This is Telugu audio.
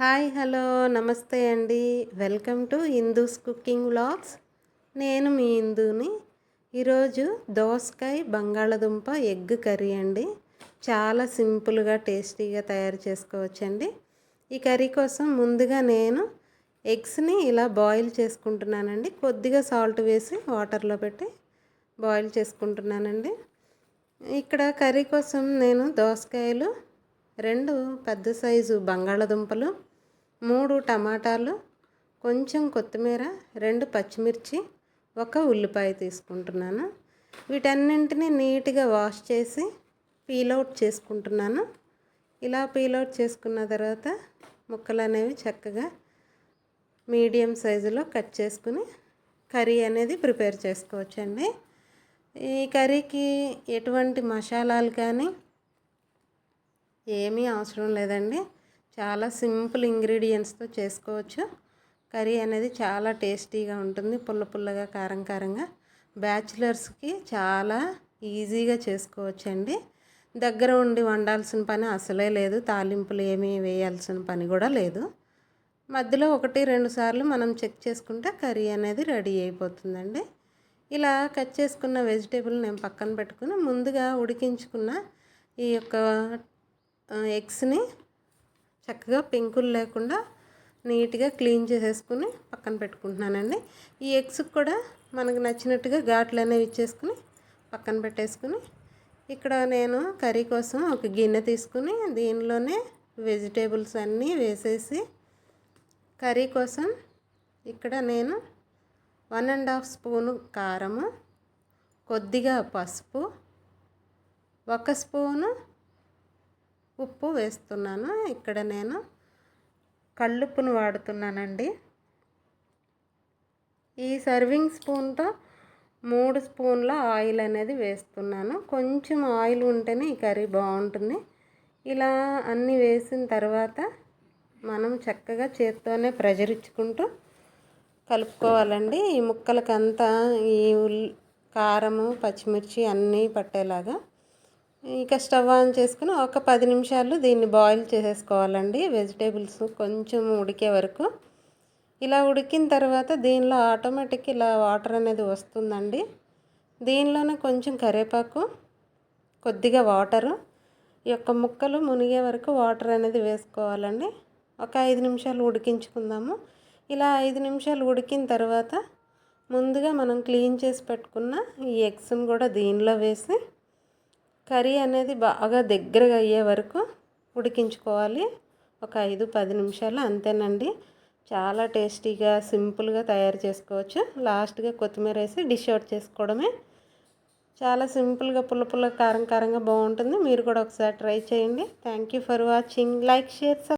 హాయ్ హలో నమస్తే అండి. Welcome to Hindu's cooking vlogs. నేను మీ హిందూని ఈరోజు దోసకాయ బంగాళదుంప ఎగ్ కర్రీ అండి. చాలా సింపుల్గా టేస్టీగా తయారు చేసుకోవచ్చండి. ఈ కర్రీ కోసం ముందుగా నేను ఎగ్స్ని ఇలా బాయిల్ చేసుకుంటున్నానండి. కొద్దిగా సాల్ట్ వేసి వాటర్లో పెట్టి బాయిల్ చేసుకుంటున్నానండి. ఇక్కడ కర్రీ కోసం నేను దోసకాయలు రెండు పెద్ద సైజు బంగాళదుంపలు మూడు టమాటాలు కొంచెం కొత్తిమీర రెండు పచ్చిమిర్చి ఒక ఉల్లిపాయ తీసుకుంటున్నాను. వీటన్నింటినీ నీట్గా వాష్ చేసి పీలౌట్ చేసుకుంటున్నాను. ఇలా పీలౌట్ చేసుకున్న తర్వాత ముక్కలు అనేవి చక్కగా మీడియం సైజులో కట్ చేసుకుని కర్రీ అనేది ప్రిపేర్ చేసుకోవచ్చండి. ఈ కర్రీకి ఎటువంటి మసాలాలు కానీ ఏమీ అవసరం లేదండి. చాలా సింపుల్ ఇంగ్రీడియంట్స్తో చేసుకోవచ్చు. కర్రీ అనేది చాలా టేస్టీగా ఉంటుంది. పుల్ల పుల్లగా కారం కారంగా. బ్యాచిలర్స్కి చాలా ఈజీగా చేసుకోవచ్చండి. దగ్గర ఉండి వండాల్సిన పని అసలే లేదు. తాలింపులు ఏమీ వేయాల్సిన పని కూడా లేదు. మధ్యలో ఒకటి రెండు సార్లు మనం చెక్ చేసుకుంటే కర్రీ అనేది రెడీ అయిపోతుందండి. ఇలా కట్ చేసుకున్న వెజిటేబుల్ నేను పక్కన పెట్టుకుని ముందుగా ఉడికించుకున్న ఈ యొక్క ఎగ్స్ని చక్కగా పెంకులు లేకుండా నీట్గా క్లీన్ చేసేసుకుని పక్కన పెట్టుకుంటున్నానండి. ఈ ఎగ్స్ కూడా మనకు నచ్చినట్టుగా ఘాట్లు అనేవి ఇచ్చేసుకుని పక్కన పెట్టేసుకుని ఇక్కడ నేను కర్రీ కోసం ఒక గిన్నె తీసుకుని దీనిలోనే వెజిటేబుల్స్ అన్నీ వేసేసి కర్రీ కోసం ఇక్కడ నేను వన్ అండ్ హాఫ్ స్పూను కారము కొద్దిగా పసుపు ఒక స్పూను ఉప్పు వేస్తున్నాను. ఇక్కడ నేను కళ్ళుప్పును వాడుతున్నానండి. ఈ సర్వింగ్ స్పూన్తో మూడు స్పూన్ల ఆయిల్ అనేది వేస్తున్నాను. కొంచెం ఆయిల్ ఉంటేనే ఈ కర్రీ బాగుంటుంది. ఇలా అన్నీ వేసిన తర్వాత మనం చక్కగా చేత్తోనే ప్రెజర్ ఇచ్చుకుంటూ కలుపుకోవాలండి. ఈ ముక్కలకంతా ఈ ఉల్ కారము పచ్చిమిర్చి అన్నీ పట్టేలాగా ఇక స్టవ్ ఆన్ చేసుకుని ఒక పది నిమిషాలు దీన్ని బాయిల్ చేసేసుకోవాలండి. వెజిటేబుల్స్ కొంచెం ఉడికే వరకు. ఇలా ఉడికిన తర్వాత దీనిలో ఆటోమేటిక్ ఇలా వాటర్ అనేది వస్తుందండి. దీనిలోనే కొంచెం కరివేపాకు కొద్దిగా వాటరు. ఈ యొక్క ముక్కలు మునిగే వరకు వాటర్ అనేది వేసుకోవాలండి. ఒక ఐదు నిమిషాలు ఉడికించుకుందాము. ఇలా ఐదు నిమిషాలు ఉడికిన తర్వాత ముందుగా మనం క్లీన్ చేసి పెట్టుకున్న ఈ ఎగ్స్ని కూడా దీనిలో వేసి కర్రీ అనేది బాగా దగ్గరగా అయ్యే వరకు ఉడికించుకోవాలి. ఒక ఐదు పది నిమిషాలు అంతేనండి. చాలా టేస్టీగా సింపుల్గా తయారు చేసుకోవచ్చు. లాస్ట్గా కొత్తిమీర వేసి డిష్ అవుట్ చేసుకోవడమే. చాలా సింపుల్గా పుల్ల పుల్ల కారం కారంగా బాగుంటుంది. మీరు కూడా ఒకసారి ట్రై చేయండి. Thank you for watching. Like share